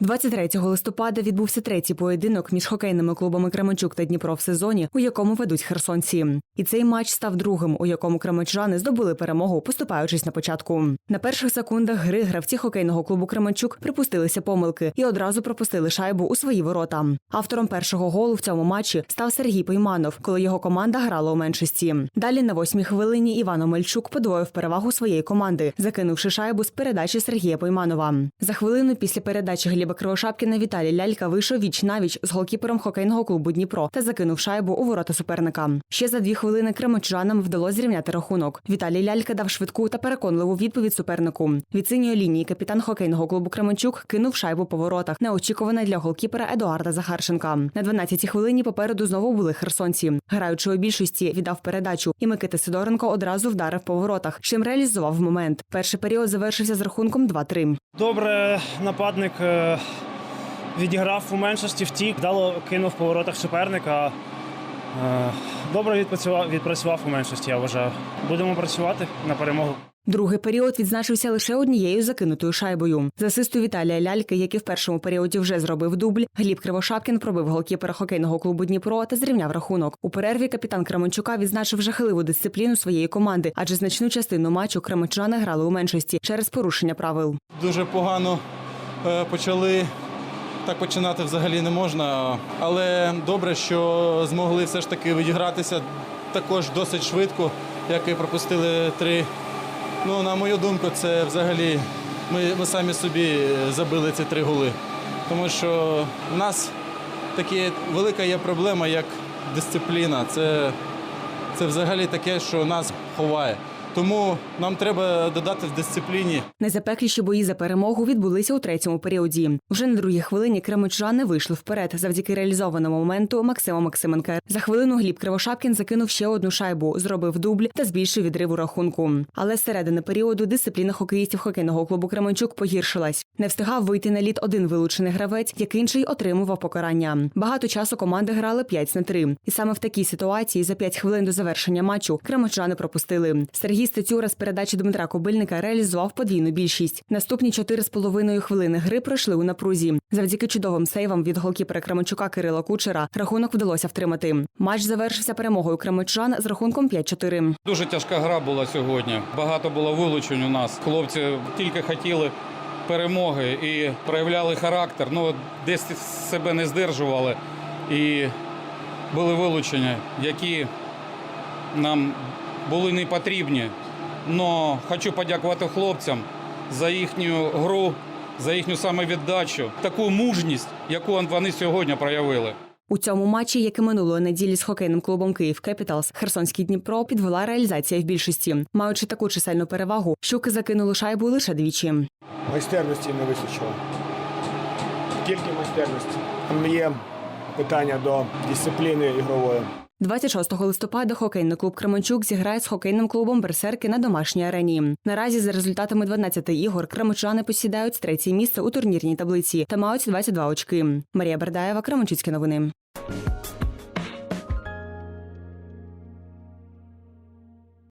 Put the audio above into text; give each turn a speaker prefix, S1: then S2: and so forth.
S1: 23 листопада відбувся третій поєдинок між хокейними клубами Кременчук та Дніпро в сезоні, у якому ведуть херсонці. І цей матч став другим, у якому кременчужани здобули перемогу, поступаючись на початку. На перших секундах гри гравці хокейного клубу Кременчук припустилися помилки і одразу пропустили шайбу у свої ворота. Автором першого голу в цьому матчі став Сергій Пейманов, коли його команда грала у меншості. Далі на восьмій хвилині Іван Омельчук подвоїв перевагу своєї команди, закинувши шайбу з передачі Сергія Пойманова. За хвилину після передачі Гліба Кривошапкіна Віталій Лялька вийшов віч навіч з голкіпером хокейного клубу Дніпро та закинув шайбу у ворота суперника. Ще за дві хвилини кремочанам вдалося зрівняти рахунок. Віталій Лялька дав швидку та переконливу відповідь супернику. Від синьої лінії капітан хокейного клубу Кременчук кинув шайбу по воротах, неочікувана для голкіпера Едуарда Захарченка. На 12-й хвилині попереду знову були херсонці. Граючи у більшості віддав передачу, і Микита Сидоренко одразу вдарив по воротах, чим реалізував момент. Перший період завершився з рахунком 2-3.
S2: Добре, нападник е, відіграв у меншості, втік, вдало кинув по воротах суперника. Е, Добре відпрацював, відпрацював у меншості, я вважаю. Будемо працювати на перемогу.
S1: Другий період відзначився лише однією закинутою шайбою. З асисту Віталія Ляльки, який в першому періоді вже зробив дубль, Гліб Кривошапкін пробив голкіпера хокейного клубу Дніпро та зрівняв рахунок. У перерві капітан Кременчука відзначив жахливу дисципліну своєї команди, адже значну частину матчу кременчани грали у меншості через порушення правил.
S3: дуже погано почали. Так починати взагалі не можна, але добре, що змогли все ж таки відігратися також досить швидко, як і пропустили три. Ну, на мою думку, це взагалі ми, ми самі собі забили ці три голи. Тому що в нас такі велика є проблема, як дисципліна. Це, це взагалі таке, що нас ховає. Тому нам треба додати в дисципліні.
S1: Найзапекліші бої за перемогу відбулися у третьому періоді. Вже на другій хвилині кременчани вийшли вперед завдяки реалізованому моменту Максима Максименка. За хвилину Гліб Кривошапкін закинув ще одну шайбу, зробив дубль та збільшив відрив у рахунку. Але з середини періоду дисципліна хокеїстів хокейного клубу Кременчук погіршилась. Не встигав вийти на лід один вилучений гравець, як інший отримував покарання. Багато часу команди грали 5 на 3. І саме в такій ситуації за 5 хвилин до завершення матчу кременчани пропустили. Сергій Стецюра з передачі Дмитра Кобильника реалізував подвійну більшість. Наступні 4,5 хвилини гри пройшли у напрузі. Завдяки чудовим сейвам від голкіпера Кременчука Кирила Кучера рахунок вдалося втримати. Матч завершився перемогою кременчан з рахунком 5-4.
S4: Дуже тяжка гра була сьогодні. Багато було вилучень у нас. Хлопці тільки хотіли перемоги і проявляли характер. Ну, десь себе не здержували. І були вилучення, які нам були не потрібні. Но хочу подякувати хлопцям за їхню гру, за їхню самовіддачу, таку мужність, яку вони сьогодні проявили.
S1: У цьому матчі, як і минулої неділі з хокейним клубом Київ Кепіталс, Херсонський Дніпро підвела реалізація в більшості, маючи таку чисельну перевагу, щуки закинули шайбу лише двічі.
S5: Майстерності не вистачило. Тільки майстерності. Там є питання до дисципліни ігрової.
S1: 26 листопада хокейний клуб Кременчук зіграє з хокейним клубом Берсерки на домашній арені. Наразі за результатами 12 ігор кременчани посідають третє місце у турнірній таблиці та мають 22 очки. Марія Бердаєва, Кременчуцькі новини.